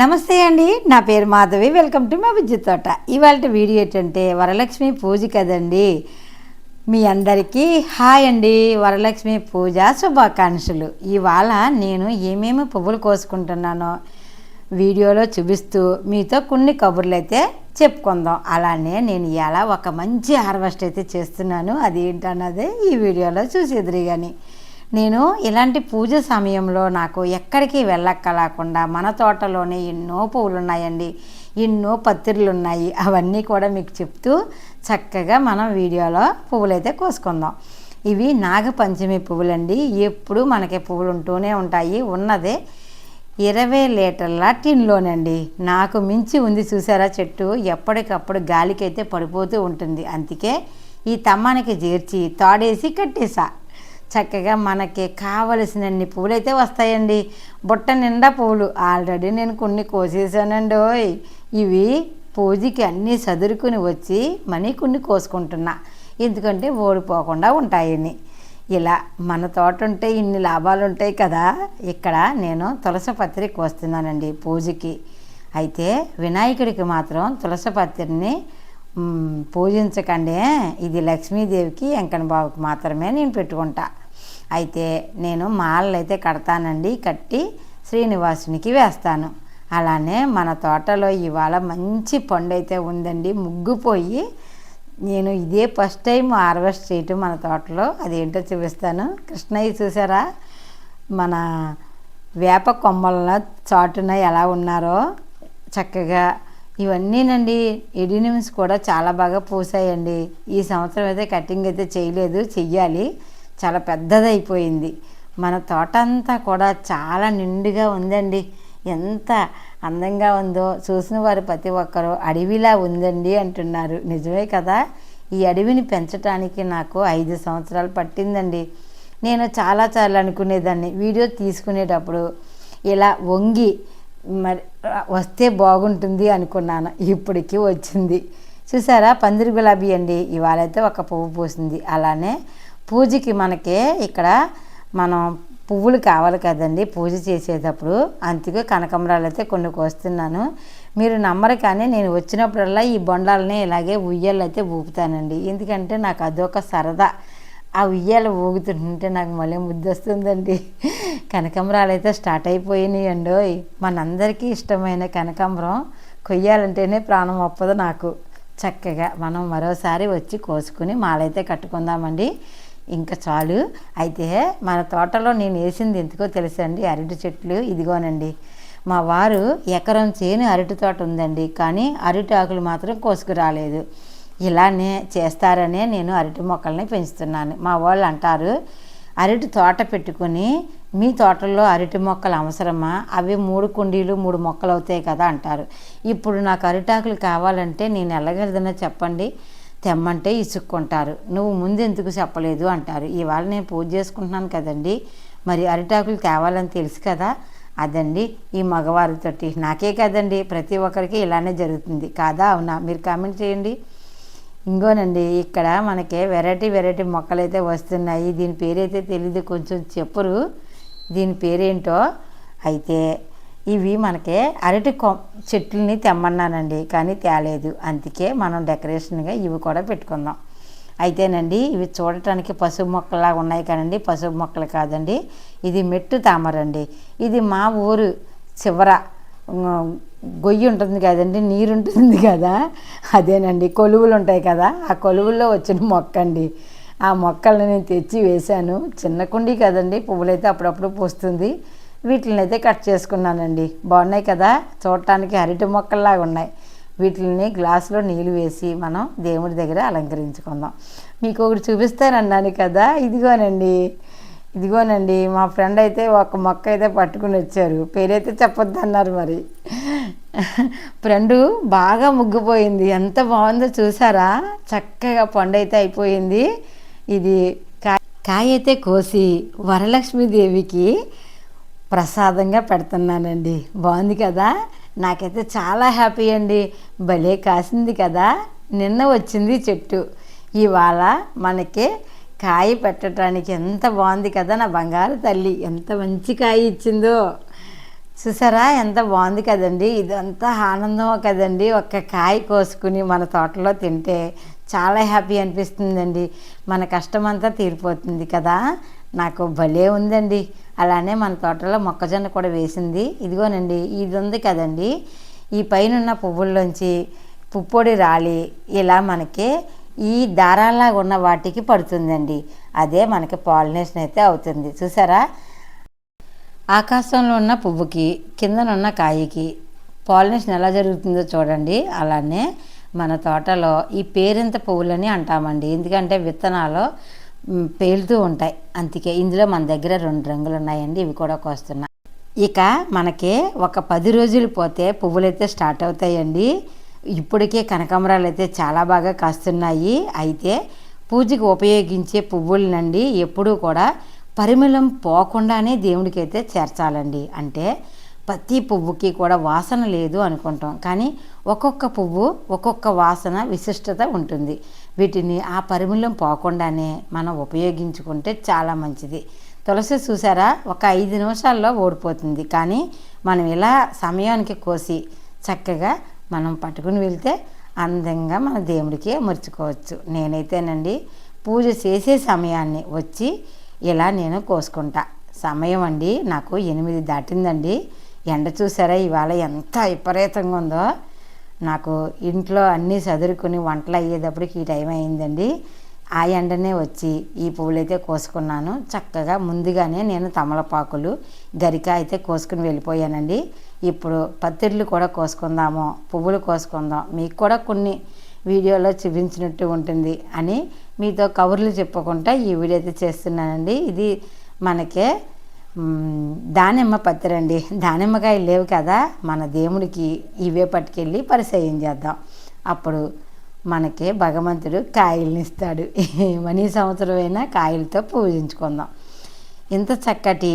నమస్తే అండి నా పేరు మాధవి వెల్కమ్ టు మా విద్యుత్ తోట. ఇవాళ వీడియో ఏంటంటే వరలక్ష్మి పూజ కదండి. మీ అందరికీ హాయ్ అండి వరలక్ష్మి పూజ శుభాకాంక్షలు. ఇవాళ నేను ఏమేమి పువ్వులు కోసుకుంటున్నానో వీడియోలో చూపిస్తూ మీతో కొన్ని కబుర్లు అయితే చెప్పుకుందాం. అలానే నేను ఇలా ఒక మంచి హార్వెస్ట్ అయితే చేస్తున్నాను. అది ఏంటన్నది ఈ వీడియోలో చూసేదిరి కానీ నేను ఇలాంటి పూజ సమయంలో నాకు ఎక్కడికి వెళ్ళక్కలేకుండా మన తోటలోనే ఎన్నో పువ్వులు ఉన్నాయండి ఎన్నో పత్తిర్లు ఉన్నాయి అవన్నీ కూడా మీకు చెప్తూ చక్కగా మనం వీడియోలో పువ్వులైతే కోసుకుందాం. ఇవి నాగపంచమి పువ్వులండి. ఎప్పుడు మనకి పువ్వులు ఉంటూనే ఉంటాయి. ఉన్నదే ఇరవై లీటర్ల టిన్లోనండి. నాకు మించి ఉంది చూసారా చెట్టు? ఎప్పటికప్పుడు గాలికైతే పడిపోతూ ఉంటుంది. అందుకే ఈ తమ్మానికి చేర్చి తాడేసి కట్టేసా. చక్కగా మనకి కావలసినన్ని పూలైతే వస్తాయండి. బుట్ట నిండా పువ్వులు. ఆల్రెడీ నేను కొన్ని కోసేసానండి ఓయ్ ఇవి పూజకి అన్నీ సదురుకుని వచ్చి మనీ కొన్ని కోసుకుంటున్నా. ఎందుకంటే ఓడిపోకుండా ఉంటాయని. ఇలా మన తోట ఉంటే ఇన్ని లాభాలు ఉంటాయి కదా. ఇక్కడ నేను తులసపత్రి కోస్తున్నానండి పూజకి. అయితే వినాయకుడికి మాత్రం తులసపత్రిని పూజించకండి. ఇది లక్ష్మీదేవికి వెంకన్న బాబుకి మాత్రమే నేను పెట్టుకుంటా. అయితే నేను మాలలు అయితే కడతానండి కట్టి శ్రీనివాసునికి వేస్తాను. అలానే మన తోటలో ఇవాళ మంచి పండు అయితే ఉందండి ముగ్గుపోయి నేను ఇదే ఫస్ట్ టైం హార్వెస్ట్ చేయటం మన తోటలో. అదేంటో చూపిస్తాను. కృష్ణయ్య చూసారా? మన వేప కొమ్మల చాటున ఎలా ఉన్నారో చక్కగా. ఇవన్నీనండి ఎడినిమ్స్ కూడా చాలా బాగా పూసాయండి. ఈ సంవత్సరం అయితే కటింగ్ అయితే చేయలేదు చెయ్యాలి. చాలా పెద్దదైపోయింది. మన తోట అంతా కూడా చాలా నిండుగా ఉందండి. ఎంత అందంగా ఉందో చూసిన వారు ప్రతి ఒక్కరూ అడవిలా ఉందండి అంటున్నారు. నిజమే కదా? ఈ అడవిని పెంచడానికి నాకు ఐదు సంవత్సరాలు పట్టిందండి. నేను చాలా చాలా అనుకునేదాన్ని. వీడియో తీసుకునేటప్పుడు ఇలా వంగి మరి వస్తే బాగుంటుంది అనుకున్నాను. ఇప్పటికీ వచ్చింది. చూసారా? పందిరి గులాబీ అండి. ఇవాళ అయితే ఒక పువ్వు పూసింది. అలానే పూజకి మనకి ఇక్కడ మనం పువ్వులు కావాలి కదండి. పూజ చేసేటప్పుడు అందుకే కనకంబరాలు అయితే కొన్ని కోస్తున్నాను. మీరు నమ్మరు కానీ నేను వచ్చినప్పుడల్లా ఈ బొండాలని ఇలాగే ఉయ్యాలు అయితే ఊపుతానండి. ఎందుకంటే నాకు అదొక సరదా. ఆ ఉయ్యాలు ఊగుతుంటే నాకు మళ్ళీ ముద్దొస్తుందండి. కనకాంబరాలు అయితే స్టార్ట్ అయిపోయినాయండి. మనందరికీ ఇష్టమైన కనకాంబరం కొయ్యాలంటేనే ప్రాణం ఒప్పదు నాకు. చక్కగా మనం మరోసారి వచ్చి కోసుకుని మాలైతే కట్టుకుందామండి. ఇంకా చాలు. అయితే మన తోటలో నేను వేసింది ఎందుకో తెలుసండి? అరటి చెట్లు. ఇదిగోనండి. మా వారు ఎకరం చేను అరటి తోట ఉందండి. కానీ అరటి ఆకులు మాత్రం కోసుకురాలేదు. ఇలానే చేస్తారనే నేను అరటి మొక్కల్ని పెంచుతున్నాను. మా వాళ్ళు అంటారు అరటి తోట పెట్టుకుని మీ తోటల్లో అరటి మొక్కలు అవసరమా? అవి మూడు కుండీలు మూడు మొక్కలు అవుతాయి కదా అంటారు. ఇప్పుడు నాకు అరిటాకులు కావాలంటే నేను ఎలాగలదన్నా చెప్పండి? తెమ్మంటే ఇసుక్కుంటారు. నువ్వు ముందు ఎందుకు చెప్పలేదు? అంటారు. ఇవాళ నేను పూజ చేసుకుంటున్నాను కదండి. మరి అరిటాకులు తేవాలని తెలుసు కదా. అదండి ఈ మగవారితోటి. నాకే కదండి. ప్రతి ఒక్కరికి ఇలానే జరుగుతుంది. కాదా? అవునా? మీరు కామెంట్ చేయండి. ఇంకోనండి ఇక్కడ మనకి వెరైటీ వెరైటీ మొక్కలు అయితే వస్తున్నాయి. దీని పేరైతే తెలీదు. కొంచెం చెప్పరు. దీని పేరేంటో? అయితే ఇవి మనకి అరటి కొ చెట్లని తెమ్మన్నానండి కానీ తేలేదు. అందుకే మనం డెకరేషన్గా ఇవి కూడా పెట్టుకుందాం అయితేనండి ఇవి చూడటానికి పసుపు మొక్కలాగా ఉన్నాయి కానండి పసుపు మొక్కలు కాదండి. ఇది మెట్టు తామరండి. ఇది మా ఊరు చివర గొయ్యి ఉంటుంది కదండి నీరు ఉంటుంది కదా. అదేనండి కొలువులు ఉంటాయి కదా ఆ కొలువుల్లో వచ్చిన మొక్క అండి ఆ మొక్కలను నేను తెచ్చి వేశాను. చిన్న కుండీ కదండి పువ్వులైతే అప్పుడప్పుడు పూస్తుంది. వీటిని అయితే కట్ చేసుకున్నానండి. బాగున్నాయి కదా? చూడటానికి అరటి మొక్కల్లాగా ఉన్నాయి. వీటిని గ్లాసులో నీళ్ళు వేసి మనం దేవుడి దగ్గర అలంకరించుకుందాం. మీకు ఒకటి చూపిస్తానన్నాను కదా? ఇదిగోనండి. ఇదిగోనండి. మా ఫ్రెండ్ అయితే ఒక మొక్క అయితే పట్టుకుని వచ్చారు. పేరైతే చెప్పొద్దు అన్నారు మరి. ఫ్రెండు బాగా ముగ్గిపోయింది. ఎంత బాగుందో చూసారా? చక్కగా పండు అయితే అయిపోయింది. ఇది కాయ కాయ అయితే కోసి వరలక్ష్మీదేవికి ప్రసాదంగా పెడుతున్నానండి. బాగుంది కదా? నాకైతే చాలా హ్యాపీ అండి. భలే కాసింది కదా? నిన్న వచ్చింది చెట్టు. ఇవాళ మనకి కాయ పెట్టడానికి ఎంత బాగుంది కదా నా బంగారు తల్లి. ఎంత మంచి కాయ ఇచ్చిందో. చూసారా? ఎంత బాగుంది కదండి? ఇదంతా ఆనందం కదండి. ఒక్క కాయ కోసుకుని మన తోటలో తింటే చాలా హ్యాపీ అనిపిస్తుందండి. మన కష్టం అంతా తీరిపోతుంది కదా? నాకు భలే ఉందండి. అలానే మన తోటలో మొక్కజొన్న కూడా వేసింది. ఇదిగోనండి ఇది ఉంది కదండి. ఈ పైన ఉన్న పువ్వుల్లోంచి పుప్పొడి రాలి ఇలా మనకి ఈ దారాల్లాగా ఉన్న వాటికి పడుతుందండి. అదే మనకి పాలినేషన్ అయితే అవుతుంది. చూసారా? ఆకాశంలో ఉన్న పువ్వుకి కిందనున్న కాయకి పాలినేషన్ ఎలా జరుగుతుందో చూడండి. అలానే మన తోటలో ఈ పేరింత పువ్వులని అంటామండి. ఎందుకంటే విత్తనాలు పేలుతూ ఉంటాయి. అందుకే ఇందులో మన దగ్గర రెండు రంగులు ఉన్నాయండి. ఇవి కూడా కోస్తున్నాయి ఇక మనకి ఒక పది రోజులు పోతే పువ్వులైతే స్టార్ట్ అవుతాయండి. ఇప్పటికే కనకాంబరాలు అయితే చాలా బాగా కాస్తున్నాయి. అయితే పూజకి ఉపయోగించే పువ్వులనండి ఎప్పుడూ కూడా పరిమళం పోకుండానే దేవుడికి అయితే చేర్చాలండి. అంటే ప్రతి పువ్వుకి కూడా వాసన లేదు అనుకుంటాం. కానీ ఒక్కొక్క పువ్వు ఒక్కొక్క వాసన విశిష్టత ఉంటుంది. వీటిని ఆ పరిమళం పోకుండానే మనం ఉపయోగించుకుంటే చాలా మంచిది. తులసి చూసారా? ఒక ఐదు నిమిషాల్లో ఓడిపోతుంది కానీ మనం ఇలా సమయానికి కోసి చక్కగా మనం పట్టుకుని వెళ్తే అందంగా మన దేవుడికి మరుచుకోవచ్చు. నేనైతేనండి పూజ చేసే సమయాన్ని వచ్చి ఇలా నేను కోసుకుంటా. సమయం అండి నాకు ఎనిమిది దాటిందండి. ఎండ చూసారా? ఇవాళ ఎంత విపరీతంగా ఉందో. నాకు ఇంట్లో అన్నీ సదురుకుని వంటలు అయ్యేటప్పటికి ఈ టైం అయిందండి. ఆ ఎండనే వచ్చి ఈ పువ్వులైతే కోసుకున్నాను. చక్కగా ముందుగానే నేను తమలపాకులు గరిక అయితే కోసుకుని వెళ్ళిపోయానండి. ఇప్పుడు పత్తిళ్ళు కూడా కోసుకుందాము పువ్వులు కోసుకుందాం. మీకు కూడా కొన్ని వీడియోలో చూపించినట్టు ఉంటుంది అని మీతో కబుర్లు చెప్పుకుంటా ఈ వీడియో అయితే చేస్తున్నానండి. ఇది మనకే దానిమ్మ పత్తిరండి. దానిమ్మకాయలు లేవు కదా మన దేవుడికి ఇవే పట్టుకెళ్ళి పరిచయం చేద్దాం. అప్పుడు మనకి భగవంతుడు కాయల్ని ఇస్తాడు మనీ సంవత్సరమైనా కాయలతో పూజించుకుందాం. ఇంత చక్కటి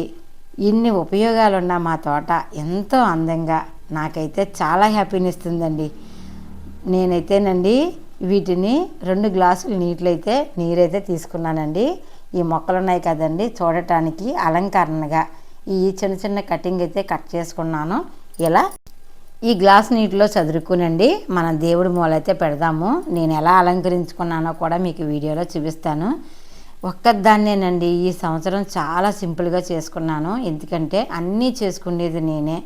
ఇన్ని ఉపయోగాలు ఉన్న మా తోట ఎంతో అందంగా నాకైతే చాలా హ్యాపీని ఇస్తుందండి నేనైతేనండి వీటిని రెండు గ్లాసులు నీటిలైతే నీరైతే తీసుకున్నానండి. ఈ మొక్కలు ఉన్నాయి కదండి చూడటానికి అలంకరణగా. ఈ చిన్న చిన్న కటింగ్ అయితే కట్ చేసుకున్నాను. ఇలా ఈ గ్లాస్ నీటిలో చదురుకునండి. మన దేవుడి మూలైతే పెడదాము. నేను ఎలా అలంకరించుకున్నానో కూడా మీకు వీడియోలో చూపిస్తాను. ఒక్కదాన్నేనండి ఈ సంవత్సరం చాలా సింపుల్గా చేసుకున్నాను. ఎందుకంటే అన్నీ చేసుకునేది నేనే.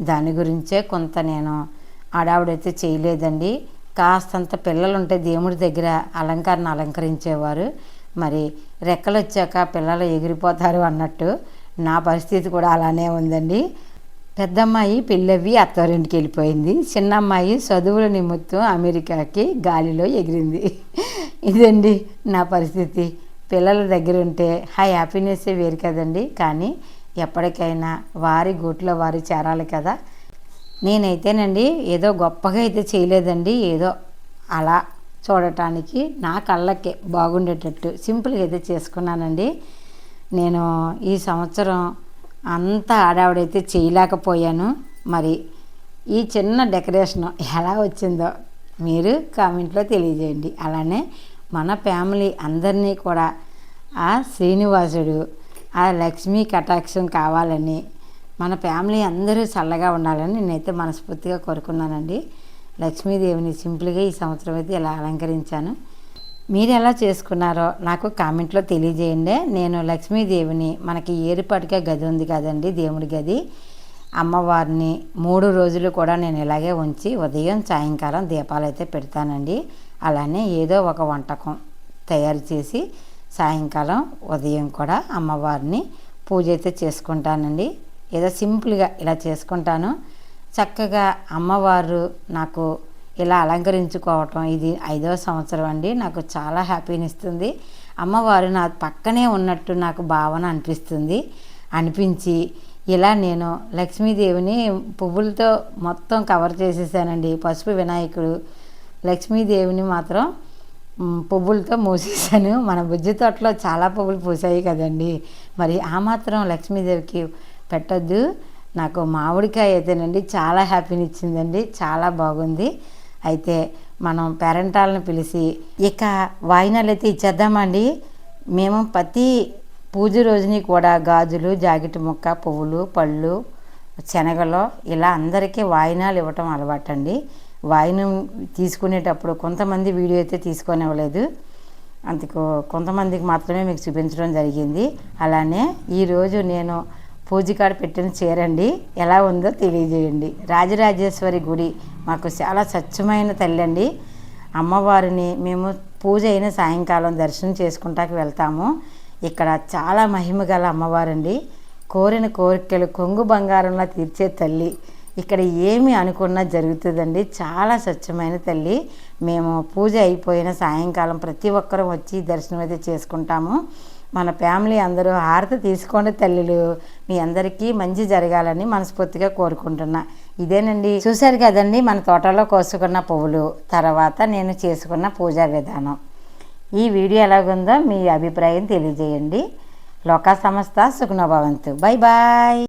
దాని గురించే కొంత నేను ఆడావిడైతే చేయలేదండి. కాస్తంత పిల్లలు ఉంటే దేవుడి దగ్గర అలంకరణ అలంకరించేవారు. మరి రెక్కలు వచ్చాక పిల్లలు ఎగిరిపోతారు అన్నట్టు నా పరిస్థితి కూడా అలానే ఉందండి. పెద్దమ్మాయి పెళ్ళవి అత్తవారింటికి వెళ్ళిపోయింది. చిన్న అమ్మాయి చదువుల నిమిత్తం అమెరికాకి గాలిలో ఎగిరింది. ఇదండి నా పరిస్థితి. పిల్లల దగ్గర ఉంటే ఆ హ్యాపీనెస్ వేరు కదండి. కానీ ఎప్పటికైనా వారి గూట్లో వారు చేరాలి కదా. నేనైతేనండి ఏదో గొప్పగా అయితే చేయలేదండి. ఏదో అలా చూడటానికి నా కళ్ళకే బాగుండేటట్టు సింపుల్గా అయితే చేసుకున్నానండి. నేను ఈ సంవత్సరం అంతా ఆడావిడైతే చేయలేకపోయాను. మరి ఈ చిన్న డెకరేషన్ ఎలా వచ్చిందో మీరు కామెంట్లో తెలియజేయండి. అలానే మన ఫ్యామిలీ అందరినీ కూడా ఆ శ్రీనివాసుడు ఆ లక్ష్మీ కటాక్షం కావాలని మన ఫ్యామిలీ అందరూ చల్లగా ఉండాలని నేనైతే మనస్ఫూర్తిగా కోరుకున్నానండి. లక్ష్మీదేవిని సింపుల్గా ఈ సంవత్సరం అయితే ఇలా అలంకరించాను. మీరు ఎలా చేసుకున్నారో నాకు కామెంట్లో తెలియజేయండి. నేను లక్ష్మీదేవిని మనకి ఏరుపాటుగా గది ఉంది కదండి దేవుడి గది. అమ్మవారిని మూడు రోజులు కూడా నేను ఇలాగే ఉంచి ఉదయం సాయంకాలం దీపాలు అయితే పెడతానండి. అలానే ఏదో ఒక వంటకం తయారు చేసి సాయంకాలం ఉదయం కూడా అమ్మవారిని పూజ అయితే చేసుకుంటానండి. ఏదో సింపుల్గా ఇలా చేసుకుంటాను. చక్కగా అమ్మవారు నాకు ఇలా అలంకరించుకోవటం ఇది ఐదవ సంవత్సరం అండి. నాకు చాలా హ్యాపీని ఇస్తుంది అమ్మవారు నా పక్కనే ఉన్నట్టు నాకు భావన అనిపిస్తుంది. అనిపించి ఇలా నేను లక్ష్మీదేవిని పువ్వులతో మొత్తం కవర్ చేసేసానండి. పసుపు వినాయకుడు లక్ష్మీదేవిని మాత్రం పువ్వులతో మూసేసాను. మన బుజ్జి తోటలో చాలా పువ్వులు పూసాయి కదండి. మరి ఆ మాత్రం లక్ష్మీదేవికి పెట్టద్దు. నాకు మామిడికాయ అయితేనండి చాలా హ్యాపీని ఇచ్చిందండి చాలా బాగుంది. అయితే మనం పేరెంటాలను పిలిచి ఇక వాయినాలు అయితే ఇచ్చేద్దామండి. మేము ప్రతి పూజ రోజుని కూడా గాజులు జాకెట్ ముక్క పువ్వులు పళ్ళు శనగలో ఇలా అందరికీ వాయినాలు ఇవ్వటం అలవాటండి. వాయినం తీసుకునేటప్పుడు కొంతమంది వీడియో అయితే తీసుకొనివ్వలేదు. అందుకు కొంతమందికి మాత్రమే మీకు చూపించడం జరిగింది. అలానే ఈరోజు నేను పూజ కాడ పెట్టిన చీరండి. ఎలా ఉందో తెలియజేయండి. రాజరాజేశ్వరి గుడి మాకు చాలా స్వచ్ఛమైన తల్లి అండి అమ్మవారిని మేము పూజ అయిన సాయంకాలం దర్శనం చేసుకుంటాకి వెళ్తాము. ఇక్కడ చాలా మహిమ గల అమ్మవారండి. కోరిన కోరికలు కొంగు బంగారంలా తీర్చే తల్లి. ఇక్కడ ఏమి అనుకున్నా జరుగుతుందండి. చాలా స్వచ్ఛమైన తల్లి. మేము పూజ అయిపోయిన సాయంకాలం ప్రతి ఒక్కరూ వచ్చి దర్శనం అయితే చేసుకుంటాము. మన ఫ్యామిలీ అందరూ హారతి తీసుకోండి తల్లులు. మీ అందరికీ మంచి జరగాలని మనస్ఫూర్తిగా కోరుకుంటున్నా. ఇదేనండి. చూశారు కదండి మన తోటలో కోసుకున్న పువ్వులు. తర్వాత నేను చేసుకున్న పూజా విధానం. ఈ వీడియో ఎలాగుందో మీ అభిప్రాయం తెలియజేయండి. లోకా సంస్థ సుఖనభవంతు బాయ్ బాయ్.